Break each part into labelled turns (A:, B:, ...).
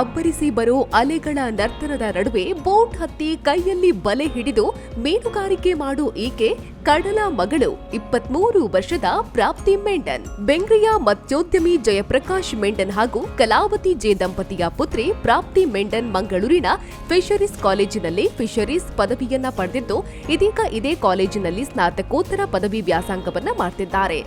A: ಅಬ್ಬರಿಸಿ ಬರೋ ಅಲೆಗಳ ನರ್ತನದ ನಡುವೆ ಬೋಟ್ ಹತ್ತಿ ಕೈಯಲ್ಲಿ ಬಲೆ ಹಿಡಿದು ಮೀನುಗಾರಿಕೆ ಮಾಡೋ ಈಕೆ ಕಡಲ ಮಗಳು, ಇಪ್ಪತ್ಮೂರು ವರ್ಷದ ಪ್ರಾಪ್ತಿ ಮೆಂಡನ್. ಬೆಂಗ್ರಿಯ ಮತ್ಸ್ಯೋದ್ಯಮಿ ಜಯಪ್ರಕಾಶ್ ಮೆಂಡನ್ ಹಾಗೂ ಕಲಾವತಿ ಜೆ ದಂಪತಿಯ ಪುತ್ರಿ ಪ್ರಾಪ್ತಿ ಮೆಂಡನ್ ಮಂಗಳೂರಿನ ಫಿಶರೀಸ್ ಕಾಲೇಜಿನಲ್ಲಿ ಫಿಶರೀಸ್ ಪದವಿಯನ್ನ ಪಡೆದಿದ್ದು ಇದೀಗ ಇದೇ ಕಾಲೇಜಿನಲ್ಲಿ ಸ್ನಾತಕೋತ್ತರ ಪದವಿ ವ್ಯಾಸಂಗವನ್ನ ಮಾಡ್ತಿದ್ದಾರೆ.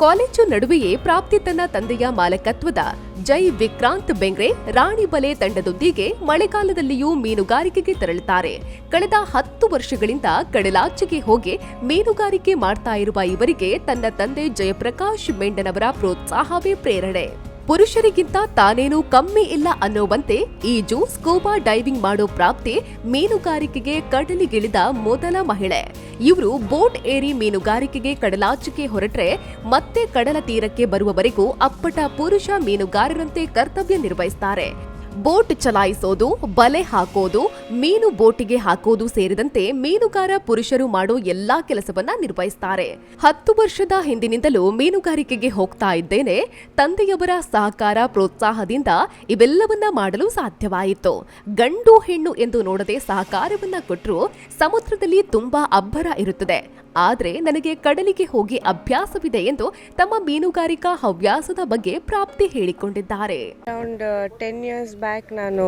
A: ಕಾಲೇಜು ನಡುವೆಯೇ ಪ್ರಾಪ್ತಿ ತನ್ನ ತಂದೆಯ ಮಾಲಕತ್ವದ ಜೈ ವಿಕ್ರಾಂತ್ ಬೆಂಗ್ರೆ ರಾಣಿಬಲೆ ತಂಡದೊಂದಿಗೆ ಮಳೆಗಾಲದಲ್ಲಿಯೂ ಮೀನುಗಾರಿಕೆಗೆ ತೆರಳುತ್ತಾರೆ. ಕಳೆದ ಹತ್ತು ವರ್ಷಗಳಿಂದ ಕಡಲಾಚೆಗೆ ಹೋಗಿ ಮೀನುಗಾರಿಕೆ ಮಾಡ್ತಾ ಇರುವ ಇವರಿಗೆ ತನ್ನ ತಂದೆ ಜಯಪ್ರಕಾಶ್ ಮೆಂಡನವರ ಪ್ರೋತ್ಸಾಹವೇ ಪ್ರೇರಣೆ. ಪುರುಷರಿಗಿಂತ ತಾನೇನು ಕಮ್ಮಿ ಇಲ್ಲ ಅನ್ನೋವಂತೆ ಈಜು ಸ್ಕೂಬಾ ಡೈವಿಂಗ್ ಮಾಡೋ ಪ್ರಾಪ್ತಿ ಮೀನುಗಾರಿಕೆಗೆ ಕಡಲಿಗಿಳಿದ ಮೊದಲ ಮಹಿಳೆ. ಇವರು ಬೋಟ್ ಏರಿ ಮೀನುಗಾರಿಕೆಗೆ ಕಡಲಾಚೆಗೆ ಹೊರಟ್ರೆ ಮತ್ತೆ ಕಡಲ ತೀರಕ್ಕೆ ಬರುವವರೆಗೂ ಅಪ್ಪಟ ಪುರುಷ ಮೀನುಗಾರರಂತೆ ಕರ್ತವ್ಯ ನಿರ್ವಹಿಸ್ತಾರೆ. ಬೋಟ್ ಚಲಾಯಿಸೋದು, ಬಲೆ ಹಾಕೋದು, ಮೀನು ಬೋಟಿಗೆ ಹಾಕೋದು ಸೇರಿದಂತೆ ಮೀನುಗಾರ ಪುರುಷರು ಮಾಡೋ ಎಲ್ಲಾ ಕೆಲಸವನ್ನ ನಿರ್ವಹಿಸ್ತಾರೆ. ಹತ್ತು ವರ್ಷದ ಹಿಂದಿನಿಂದಲೂ ಮೀನುಗಾರಿಕೆಗೆ ಹೋಗ್ತಾ ಇದ್ದೇನೆ. ತಂದೆಯವರ ಸಹಕಾರ, ಪ್ರೋತ್ಸಾಹದಿಂದ ಇವೆಲ್ಲವನ್ನ ಮಾಡಲು ಸಾಧ್ಯವಾಯಿತು. ಗಂಡು ಹೆಣ್ಣು ಎಂದು ನೋಡದೆ ಸಹಕಾರವನ್ನ ಕೊಟ್ಟರು ಸಮುದ್ರದಲ್ಲಿ ತುಂಬಾ ಅಬ್ಬರ ಇರುತ್ತದೆ. ಆದ್ರೆ ನನಗೆ ಕಡಲಿಗೆ ಹೋಗಿ ಅಭ್ಯಾಸವಿದೆ ಎಂದು ತಮ್ಮ ಮೀನುಗಾರಿಕಾ ಹವ್ಯಾಸದ ಬಗ್ಗೆ ಪ್ರಾಪ್ತಿ ಹೇಳಿಕೊಂಡಿದ್ದಾರೆ.
B: ಅರೌಂಡ್ ಟೆನ್ ಇಯರ್ಸ್ ಬ್ಯಾಕ್ ನಾನು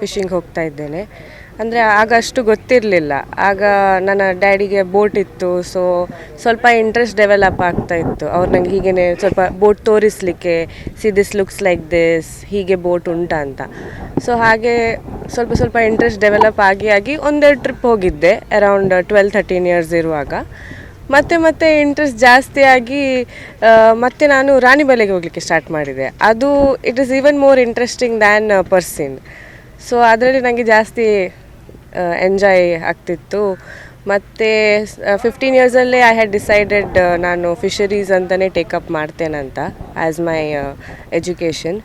B: ಫಿಶಿಂಗ್ ಹೋಗ್ತಾ ಇದ್ದೇನೆ. ಅಂದರೆ ಆಗ ಅಷ್ಟು ಗೊತ್ತಿರಲಿಲ್ಲ. ಆಗ ನನ್ನ ಡ್ಯಾಡಿಗೆ ಬೋಟ್ ಇತ್ತು ಸೊ ಸ್ವಲ್ಪ ಇಂಟ್ರೆಸ್ಟ್ ಡೆವಲಪ್ ಆಗ್ತಾ ಇತ್ತು. ಅವ್ರು ನನಗೆ ಹೀಗೇ ಸ್ವಲ್ಪ boat ತೋರಿಸಲಿಕ್ಕೆ see this looks like this ಹೀಗೆ ಬೋಟ್ ಉಂಟಾ ಅಂತ ಸೊ ಹಾಗೆ ಸ್ವಲ್ಪ ಸ್ವಲ್ಪ ಇಂಟ್ರೆಸ್ಟ್ ಡೆವಲಪ್ ಆಗಿ ಆಗಿ ಒಂದೆರಡು ಟ್ರಿಪ್ ಹೋಗಿದ್ದೆ ಅರೌಂಡ್ ಟ್ವೆಲ್ ಥರ್ಟೀನ್ ಇಯರ್ಸ್ ಇರುವಾಗ. ಮತ್ತೆ ಮತ್ತೆ ಇಂಟ್ರೆಸ್ಟ್ ಜಾಸ್ತಿ ಆಗಿ ಮತ್ತೆ ನಾನು ರಾಣಿಬೆಲೆಗೆ ಹೋಗಲಿಕ್ಕೆ ಸ್ಟಾರ್ಟ್ ಮಾಡಿದೆ. ಅದು it is even more interesting than person so ಅದರಲ್ಲಿ ನನಗೆ ಜಾಸ್ತಿ ಎಂಜಾಯ್ ಆಗ್ತಿತ್ತು. ಮತ್ತು ಫಿಫ್ಟೀನ್ ಇಯರ್ಸಲ್ಲೇ ಐ ಹ್ಯಾಡ್ ಡಿಸೈಡೆಡ್ ನಾನು ಫಿಶರೀಸ್ ಅಂತಲೇ take up ಮಾಡ್ತೇನಂತ as my education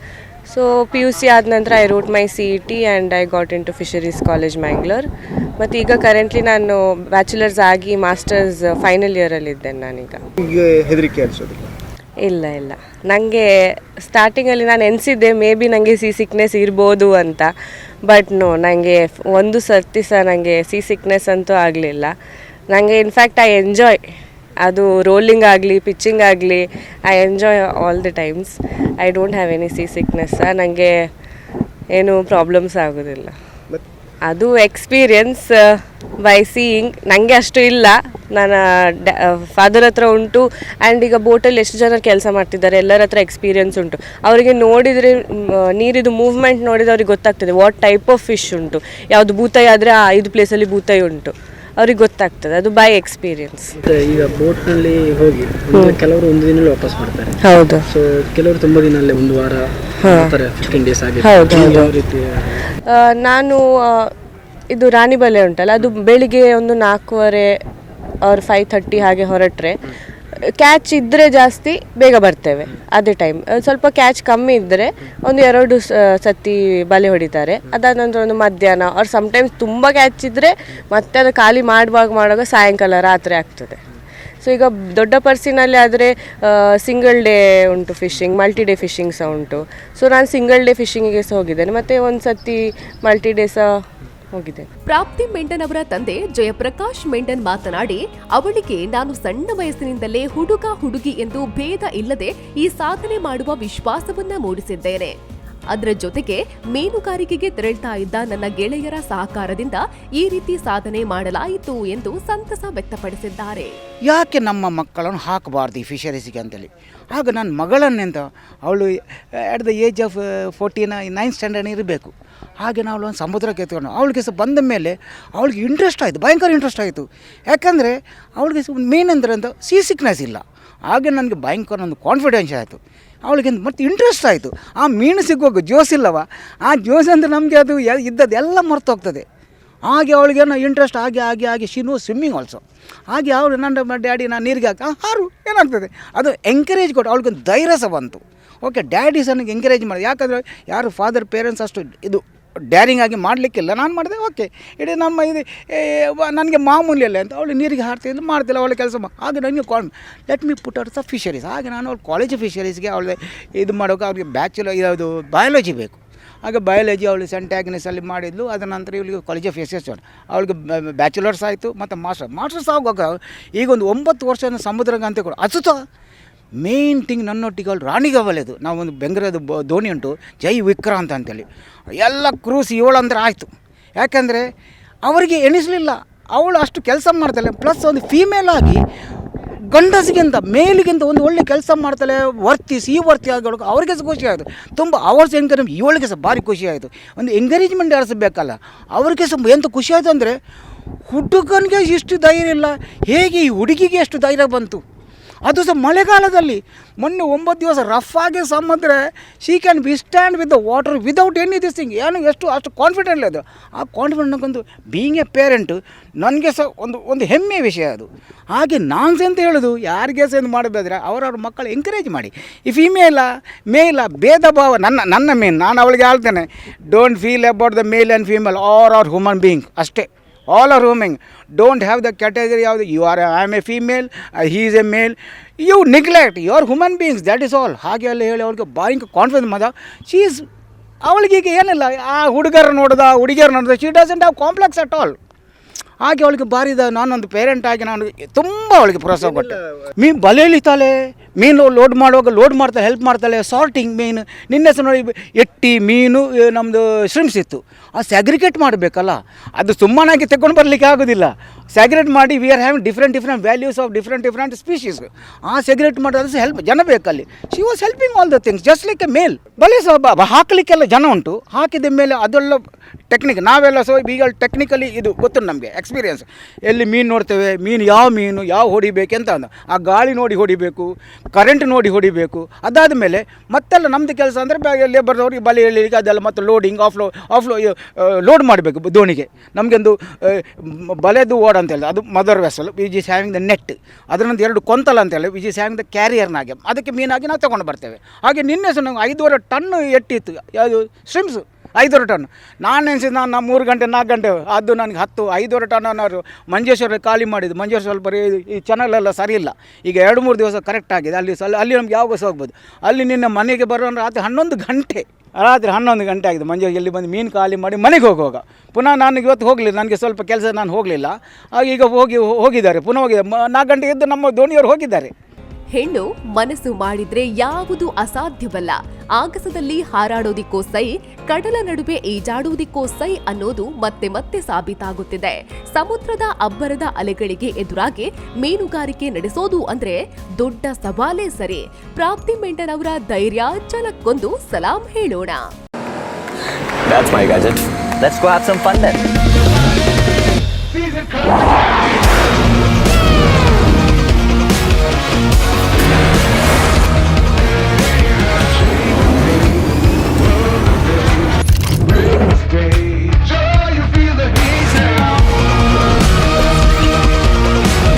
B: so P U C ಆದ ನಂತರ I wrote my C E T and I got into fisheries college Mangalore ಮತ್ತು ಈಗ ಕರೆಂಟ್ಲಿ ನಾನು ಬ್ಯಾಚುಲರ್ಸ್ ಆಗಿ ಮಾಸ್ಟರ್ಸ್ ಫೈನಲ್ ಇಯರಲ್ಲಿದ್ದೇನೆ ನಾನೀಗ.
C: ಹೆದರಿಕೆ ಅನಿಸೋದಿಲ್ಲ
B: ಇಲ್ಲ ಇಲ್ಲ. ನನಗೆ ಸ್ಟಾರ್ಟಿಂಗಲ್ಲಿ ನಾನು ಎನಿಸಿದ್ದೆ ಮೇ ಬಿ ನನಗೆ ಸಿ ಸಿಕ್ನೆಸ್ ಇರ್ಬೋದು ಅಂತ. ಬಟ್ ನೋ ನನಗೆ ಒಂದು ಸರ್ತಿ ಸಹ ನನಗೆ ಸಿ ಸಿಕ್ನೆಸ್ ಅಂತೂ ಆಗಲಿಲ್ಲ. ನನಗೆ ಇನ್ಫ್ಯಾಕ್ಟ್ ಐ ಎಂಜಾಯ್ ಅದು ರೋಲಿಂಗ್ ಆಗಲಿ ಪಿಚ್ಚಿಂಗ್ ಆಗಲಿ I enjoy all the times I don't have any sea sickness ನನಗೆ ಏನು ಪ್ರಾಬ್ಲಮ್ಸ್ ಆಗೋದಿಲ್ಲ. ಅದು ಎಕ್ಸ್ಪೀರಿಯನ್ಸ್ ಬೈ ಸೀಯಿಂಗ್ ನನಗೆ ಅಷ್ಟು ಇಲ್ಲ. ನನ್ನ ಫಾದರ್ ಹತ್ರ ಉಂಟು. ಆ್ಯಂಡ್ ಈಗ ಬೋಟಲ್ಲಿ ಎಷ್ಟು ಜನ ಕೆಲಸ ಮಾಡ್ತಿದ್ದಾರೆ ಎಲ್ಲರ ಹತ್ರ ಎಕ್ಸ್ಪೀರಿಯನ್ಸ್ ಉಂಟು. ಅವರಿಗೆ ನೋಡಿದರೆ ನೀರಿದು ಮೂವ್ಮೆಂಟ್ ನೋಡಿದರೆ ಅವ್ರಿಗೆ ಗೊತ್ತಾಗ್ತದೆ ವಾಟ್ ಟೈಪ್ ಆಫ್ ಫಿಶ್ ಉಂಟು. ಯಾವುದು ಬೂತಾಯಿ ಆದರೆ ಆ ಐದು ಪ್ಲೇಸಲ್ಲಿ ಬೂತಾಯಿ ಉಂಟು. ಅವ್ರಿಗೆ ಗೊತ್ತಾಗ್ತದೆ ಅದು ಬೈ ಎಕ್ಸ್ಪೀರಿಯನ್ಸ್
D: ಈಗ ಈಗ ಬೋಟ್ನಲ್ಲಿ ಹೋಗಿ ಅಂದ್ರೆ ಕೆಲವರು ಒಂದು ದಿನ ವಾಪಸ್ ಮಾಡ್ತಾರೆ
B: ಹೌದು.
D: ಸೊ ಕೆಲವರು ತುಂಬಾ ದಿನ ಅಲ್ಲೇ ಒಂದು ವಾರ ಮಾಡ್ತಾರೆ ಫಿಫ್ಟೀನ್ ಡೇಸ್ ಆಗಿ.
B: ಹೌದು.
D: ಯಾವ
B: ಆ, ನಾನು ಆ, ಇದು ರಾಣಿಬಲೆ ಉಂಟಲ್ಲ ಅದು ಬೆಳಿಗ್ಗೆ ಒಂದು ನಾಲ್ಕೂವರೆ ಅವ್ರ ಫೈವ್ ಥರ್ಟಿ ಹಾಗೆ ಹೊರಟ್ರೆ ಕ್ಯಾಚ್ ಇದ್ದರೆ ಜಾಸ್ತಿ ಬೇಗ ಬರ್ತೇವೆ ಅದೇ ಟೈಮ್ ಸ್ವಲ್ಪ ಕ್ಯಾಚ್ ಕಮ್ಮಿ ಇದ್ದರೆ ಒಂದು ಎರಡು ಸತಿ ಬಲೆ ಹೊಡಿತಾರೆ. ಅದಾದ ನಂತರ ಒಂದು ಮಧ್ಯಾಹ್ನ ಅವ್ರು ಸಮಟೈಮ್ಸ್ ತುಂಬ ಕ್ಯಾಚ್ ಇದ್ದರೆ ಮತ್ತೆ ಅದು ಖಾಲಿ ಮಾಡುವಾಗ ಮಾಡುವಾಗ ಸಾಯಂಕಾಲ ರಾತ್ರಿ ಆಗ್ತದೆ. ಸೊ ಈಗ ದೊಡ್ಡ ಪರ್ಸಿನಲ್ಲಿ ಆದರೆ ಸಿಂಗಲ್ ಡೇ ಉಂಟು ಫಿಶಿಂಗ್ ಮಲ್ಟಿ ಡೇ ಫಿಶಿಂಗ್ ಸಹ ಉಂಟು. ಸೊ ನಾನು ಸಿಂಗಲ್ ಡೇ ಫಿಶಿಂಗಿಗೆ ಸಹ ಹೋಗಿದ್ದೇನೆ. ಮತ್ತು ಒಂದು ಸತಿ ಮಲ್ಟಿ ಡೇ ಸಹ ಹೋಗಿದ್ದೇನೆ
A: ಪ್ರಾಪ್ತಿ ಮೆಂಡನ್ ಅವರ ತಂದೆ ಜಯಪ್ರಕಾಶ್ ಮೆಂಡನ್ ಮಾತನಾಡಿ ಅವಳಿಗೆ ನಾನು ಸಣ್ಣ ವಯಸ್ಸಿನಿಂದಲೇ ಹುಡುಗ ಹುಡುಗಿ ಎಂದು ಭೇದ ಇಲ್ಲದೆ ಈ ಸಾಧನೆ ಮಾಡುವ ವಿಶ್ವಾಸವನ್ನ ಮೂಡಿಸಿದ್ದೇನೆ. ಅದರ ಜೊತೆಗೆ ಮೀನುಗಾರಿಕೆಗೆ ತೆರಳ್ತಾ ಇದ್ದ ನನ್ನ ಗೆಳೆಯರ ಸಹಕಾರದಿಂದ ಈ ರೀತಿ ಸಾಧನೆ ಮಾಡಲಾಯಿತು ಎಂದು ಸಂತಸ ವ್ಯಕ್ತಪಡಿಸಿದ್ದಾರೆ.
E: ಯಾಕೆ ನಮ್ಮ ಮಕ್ಕಳನ್ನು ಹಾಕಬಾರ್ದು ಈ ಫಿಷರೀಸ್ಗೆ ಅಂತೇಳಿ? ಆಗ ನನ್ನ ಮಗಳನ್ನೆಂತ ಅವಳು at the age of fourteen nine standard ಇರಬೇಕು. ಹಾಗೆ ನಾವು ಒಂದು ಸಮುದ್ರಕ್ಕೆ ಎತ್ಕೊಂಡು ಅವಳಿಗೆ ಸಹ ಬಂದ ಮೇಲೆ ಅವಳಿಗೆ ಇಂಟ್ರೆಸ್ಟ್ ಆಯಿತು, ಭಯಂಕರ ಇಂಟ್ರೆಸ್ಟ್ ಆಯಿತು. ಯಾಕಂದರೆ ಅವಳಿಗೆ ಮೇನ್ ಅಂದರೆ ಅಂತ ಸೀ ಸಿಕ್ನೆಸ್ ಇಲ್ಲ. ಹಾಗೆ ನನಗೆ ಭಯಂಕರ ಒಂದು ಕಾನ್ಫಿಡೆನ್ಸ್ ಆಯಿತು. ಅವಳಿಗೆ ಮತ್ತು ಇಂಟ್ರೆಸ್ಟ್ ಆಯಿತು. ಆ ಮೀನು ಸಿಗುವಾಗ ಜೋಸ್ ಇಲ್ಲವ, ಆ ಜೋಸ್ ಅಂದರೆ ನಮಗೆ ಅದು ಇದ್ದದ್ದು ಎಲ್ಲ ಮರ್ತೋಗ್ತದೆ. ಹಾಗೆ ಅವಳಿಗೇನೋ ಇಂಟ್ರೆಸ್ಟ್ ಆಗಿ ಆಗಿ ಆಗಿ ಶಿನೂ ಸ್ವಿಮ್ಮಿಂಗ್ ಆಲ್ಸೋ ಹಾಗೆ ಅವಳು ನನ್ನ ಡ್ಯಾಡಿ ನಾನು ನೀರಿಗೆ ಹಾಕಿ ಹಾರು, ಏನಾಗ್ತದೆ? ಅದು ಎಂಕರೇಜ್ ಕೊಟ್ಟು ಅವಳಿಗೊಂದು ಧೈರ್ಯ ಸಹ ಬಂತು. ಓಕೆ, ಡ್ಯಾಡಿ ಸನ್ಗೆ ಎಂಕರೇಜ್ ಮಾಡಿದೆ. ಯಾಕಂದರೆ ಯಾರು ಫಾದರ್ ಪೇರೆಂಟ್ಸ್ ಅಷ್ಟು ಇದು ಡ್ಯಾರಿಂಗ್ ಆಗಿ ಮಾಡಲಿಕ್ಕಿಲ್ಲ ನಾನು ಮಾಡಿದೆ, ಓಕೆ. ಇಡೀ ನಮ್ಮ ಇದು ನನಗೆ ಮಾಮೂಲಿ ಅಲ್ಲ ಅಂತ. ಅವಳು ನೀರಿಗೆ ಹಾರ್ತಿದ್ದು ಮಾಡ್ತಿಲ್ಲ, ಅವಳು ಕೆಲಸ ಹಾಗೆ ನನಗೆ ಕಾನ್ let me put the fisheries ಹಾಗೆ ನಾನು ಅವಳು ಕಾಲೇಜ್ ಫಿಶರೀಸ್ಗೆ ಅವಳು ಇದು ಮಾಡೋಕೆ ಅವ್ರಿಗೆ ಬ್ಯಾಚುಲರ್ ಯಾವುದು ಬಯಾಲಜಿ ಬೇಕು. ಹಾಗೆ ಬಯಾಲಜಿ ಅವಳು ಸೆಂಟ್ಯಾಗ್ನಿಸಲ್ಲಿ ಮಾಡಿದ್ಲು. ಅದರ ನಂತರ ಇವಳಿಗೆ ಕಾಲೇಜ್ ಆಫ್ ಎಸ್ ಎಸ್ ಅವಳಿಗೆ ಬ್ಯಾಚುಲರ್ಸ್ ಆಯಿತು, ಮತ್ತು ಮಾಸ್ಟರ್ ಮಾಸ್ಟರ್ಸ್ ಆಗುವಾಗ ಈಗ ಒಂದು ಒಂಬತ್ತು ವರ್ಷ ಸಮುದ್ರಗಂತೆ ಕೊಡು. ಅಸುತ ಮೇನ್ ಥಿಂಗ್ ನನ್ನೊಟ್ಟಿಗೆ ಅವ್ರು ರಾಣಿಗೆ ಒಲೆದು ನಾವು ಒಂದು ಬೆಂಗಳೂರದ ಬ ದೋಣಿ ಉಂಟು. ಜೈ ವಿಕ್ರಾಂತ್ ಅಂತೇಳಿ ಎಲ್ಲ ಕ್ರೂಸ್ ಅಂದರೆ ಆಯಿತು. ಯಾಕೆಂದರೆ ಅವರಿಗೆ ಎಣಿಸಲಿಲ್ಲ. ಅವಳು ಅಷ್ಟು ಕೆಲಸ ಮಾಡ್ತಾಳೆ. ಪ್ಲಸ್ ಒಂದು ಫೀಮೇಲ್ ಆಗಿ ಗಂಡಸಿಗಿಂತ ಮೇಲಿಗಿಂತ ಒಂದು ಒಳ್ಳೆ ಕೆಲಸ ಮಾಡ್ತಾಳೆ. ವರ್ತಿಸಿ ಈ ವರ್ತಿ ಆಗೋಕೆ ಅವ್ರಿಗೆ ಸಹ ಖುಷಿ ಆಯಿತು. ತುಂಬ ಅವರ್ಸ್ ಎಂಕರೇಜ್ ಇವಳಿಗೆ ಸಹ ಭಾರಿ ಖುಷಿ ಆಯಿತು. ಒಂದು ಎಂಕರೇಜ್ಮೆಂಟ್ ಆಡಿಸಬೇಕಲ್ಲ ಅವ್ರಿಗೆ ಸಹ ಎಂತ ಖುಷಿ ಆಯಿತು ಅಂದರೆ ಹುಡುಗನಿಗೆ ಇಷ್ಟು ಧೈರ್ಯ ಇಲ್ಲ. ಹೇಗೆ ಈ ಹುಡುಗಿಗೆ ಎಷ್ಟು ಧೈರ್ಯ ಬಂತು? ಅದು ಸಹ ಮಳೆಗಾಲದಲ್ಲಿ. ಮೊನ್ನೆ ಒಂಬತ್ತು ದಿವಸ ರಫ್ ಆಗಿ ಸಮ್ಮಂದ್ರೆ she can be stand with the water without any this thing ಏನು ಎಷ್ಟು, ಅಷ್ಟು ಕಾನ್ಫಿಡೆಂಟ್ ಅದು. ಆ ಕಾನ್ಫಿಡೆಂಟ್ ಒಂದು ಬೀಯಿಂಗ್ ಎ ಪೇರೆಂಟು ನನಗೆ ಸಹ ಒಂದು ಒಂದು ಹೆಮ್ಮೆಯ ವಿಷಯ ಅದು. ಹಾಗೆ ನಾನು ಅಂತ ಹೇಳೋದು, ಯಾರಿಗೆ ಸಹ ಮಾಡಬೇಕಾದ್ರೆ ಅವರವ್ರ ಮಕ್ಕಳು ಎಂಕರೇಜ್ ಮಾಡಿ. ಈ ಫಿಮೇಲ ಮೇಲ ಭೇದ ಭಾವ ನನ್ನ ನನ್ನ ಮೇನ್ ನಾನು ಅವಳಿಗೆ ಹೇಳ್ತೇನೆ don't feel about the male and female are are human being ಅಷ್ಟೇ. All are rooming don't have the category ಯಾವುದು you are I am a female he is a male you neglect you are human beings that is all ಹಾಗೆ ಅಲ್ಲಿ ಹೇಳಿ ಅವ್ರಿಗೆ ಬಾಯಿಂಗ್ confidence ಮದ. She is ಅವಳಿಗೆ ಈಗ ಏನಿಲ್ಲ, ಆ ಹುಡುಗರು ನೋಡಿದ, ಹುಡುಗಿಯರು ನೋಡ್ದ she doesn't have complex at all ಹಾಗೆ ಅವಳಿಗೆ ಬಾರಿದ ನಾನೊಂದು ಪೇರೆಂಟ್ ಆಗಿ ನಾನು ತುಂಬ ಅವಳಿಗೆ ಪ್ರೋತ್ಸಾಹ ಕೊಟ್ಟೆ. ಮೀನು ಬಲೆ ಇಳಿತಾಳೆ ಮೀನು ಲೋಡ್ ಮಾಡುವಾಗ ಲೋಡ್ ಮಾಡ್ತಾಳೆ ಹೆಲ್ಪ್ ಮಾಡ್ತಾಳೆ ಸಾರ್ಟಿಂಗ್ ಮೀನು. ನಿನ್ನೆ ಸಹ ನೋಡಿ ಎಟ್ಟಿ ಮೀನು ನಮ್ಮದು ಶ್ರಿಮ್ಸ್ ಇತ್ತು. ಆ ಸ್ಯಾಗ್ರಿಗೇಟ್ ಮಾಡಬೇಕಲ್ಲ ಅದು ಸುಮ್ಮನಾಗಿ ತಗೊಂಡು ಬರಲಿಕ್ಕೆ ಆಗೋದಿಲ್ಲ. ಸ್ಯಾಗ್ರೇಟ್ ಮಾಡಿ we are having different different values of different different species ಆ ಸೆಗ್ರೇಟ್ ಮಾಡೋದು ಹೆಲ್ಪ್ ಜನ ಬೇಕಲ್ಲಿ. She was helping all the things just like a male ಬಲೆ ಸಹ ಹಾಕಲಿಕ್ಕೆಲ್ಲ ಜನ ಉಂಟು. ಹಾಕಿದ ಮೇಲೆ ಅದೆಲ್ಲ ಟೆಕ್ನಿಕ್ ನಾವೆಲ್ಲ ಸೊ ಈಗ ಟೆಕ್ನಿಕಲಿ ಇದು ಗೊತ್ತು ನಮಗೆ ಎಕ್ಸ್ಪೀರಿಯನ್ಸ್ ಎಲ್ಲಿ ಮೀನು ನೋಡ್ತೇವೆ, ಮೀನು ಯಾವ ಮೀನು, ಯಾವ ಹೊಡಿಬೇಕಂತ ಅಂದ. ಆ ಗಾಳಿ ನೋಡಿ ಹೊಡಿಬೇಕು ಕರೆಂಟ್ ನೋಡಿ ಹೊಡಿಬೇಕು, ಅದಾದ ಮೇಲೆ ಮತ್ತೆಲ್ಲ ನಮ್ಮದು ಕೆಲಸ ಅಂದರೆ ಲೇಬರ್ದವ್ರಿಗೆ ಬಲೆ ಎಳಿಲಿಕ್ಕೆ ಅದೆಲ್ಲ ಮತ್ತು ಲೋಡಿಂಗ್ ಆಫ್ಲೋ ಆಫ್ಲೋ ಲೋಡ್ ಮಾಡಬೇಕು ದೋಣಿಗೆ. ನಮಗೊಂದು ಬಲೆದು ಓಡ್ ಅಂತ ಹೇಳಿದೆ ಅದು mother vessel we is having the net ಅದರಿಂದ ಎರಡು ಕೊಂತಲ ಅಂತ ಹೇಳಿ ವಿಜಿ ಇಸ್ ಹ್ಯಾವಿಂಗ್ ದ ಕ್ಯಾರಿಯರ್ನಾಗೆ ಅದಕ್ಕೆ ಮೀನಾಗಿ ನಾವು ತೊಗೊಂಡು ಬರ್ತೇವೆ. ಹಾಗೆ ನಿನ್ನೆ ಸಹ ನಾವು ಐದೂವರೆ ಟನ್ ಎಟ್ಟಿತ್ತು. ಯಾವುದು ಸ್ಟ್ರಿಮ್ಸ್ ಐದೂವರೆ ಟನ್. ನಾನು ಎನ್ಸಿದ್ದು ನಾನು ನಮ್ಮ ಮೂರು ಗಂಟೆ ನಾಲ್ಕು ಗಂಟೆ, ಅದು ನನಗೆ ಹತ್ತು, ಐದೂವರೆ ಟನ್ ಅನ್ನೋರು ಮಂಜೇಶ್ವರ ಖಾಲಿ ಮಾಡಿದ್ದು. ಮಂಜೇಶ್ವರ ಸ್ವಲ್ಪ ಈ- ಈ ಚಾನಲ್ ಎಲ್ಲ ಸರಿ ಇಲ್ಲ. ಈಗ ಎರಡು, ಮೂರು ದಿವಸ ಕರೆಕ್ಟ್ ಆಗಿದೆ. ಅಲ್ಲಿ ಸಲ ಅಲ್ಲಿ ನಮ್ಗೆ ಯಾವ ಬಸ್ ಹೋಗ್ಬೋದು? ಅಲ್ಲಿ ನಿನ್ನೆ ಮನೆಗೆ ಬರೋ ರಾತ್ರಿ ಹನ್ನೊಂದು ಗಂಟೆ. ರಾತ್ರಿ ಹನ್ನೊಂದು ಗಂಟೆ ಆಗಿದೆ. ಮಂಜು ಎಲ್ಲಿ ಬಂದು ಮೀನು ಖಾಲಿ ಮಾಡಿ ಮನೆಗೆ ಹೋಗುವಾಗ. ಪುನಃ ನಾನು ಇವತ್ತು ಹೋಗಲಿಲ್ಲ. ನನಗೆ ಸ್ವಲ್ಪ ಕೆಲಸ ನಾನು ಹೋಗಲಿಲ್ಲ. ಈಗ ಹೋಗಿ, ಹೋಗಿದ್ದಾರೆ. ಪುನಃ ಹೋಗಿದ್ದಾರೆ. ನಾಲ್ಕು ಗಂಟೆಗೆ ಎದ್ದು ನಮ್ಮ ದೋಣಿಯವರು ಹೋಗಿದ್ದಾರೆ.
A: ಹೆಣ್ಣು ಮನಸ್ಸು ಮಾಡಿದ್ರೆ ಯಾವುದು ಅಸಾಧ್ಯವಲ್ಲ. ಆಗಸದಲ್ಲಿ ಹಾರಾಡೋದಿಕ್ಕೋ ಸೈ ಕಡಲ ನಡುವೆ ಈಜಾಡುವುದಿಕ್ಕೋ ಸೈ ಅನ್ನೋದು ಮತ್ತೆ ಮತ್ತೆ ಸಾಬೀತಾಗುತ್ತಿದೆ. ಸಮುದ್ರದ ಅಬ್ಬರದ ಅಲೆಗಳಿಗೆ ಎದುರಾಗಿ ಮೀನುಗಾರಿಕೆ ನಡೆಸೋದು ಅಂದ್ರೆ ದೊಡ್ಡ ಸವಾಲೇ ಸರಿ. ಪ್ರಾಪ್ತಿ ಮೆಂಟನವರ ಧೈರ್ಯ ಛಲಕ್ಕೊಂದು ಸಲಾಂ ಹೇಳೋಣ.
F: That's my gadget. Let's go have some fun then.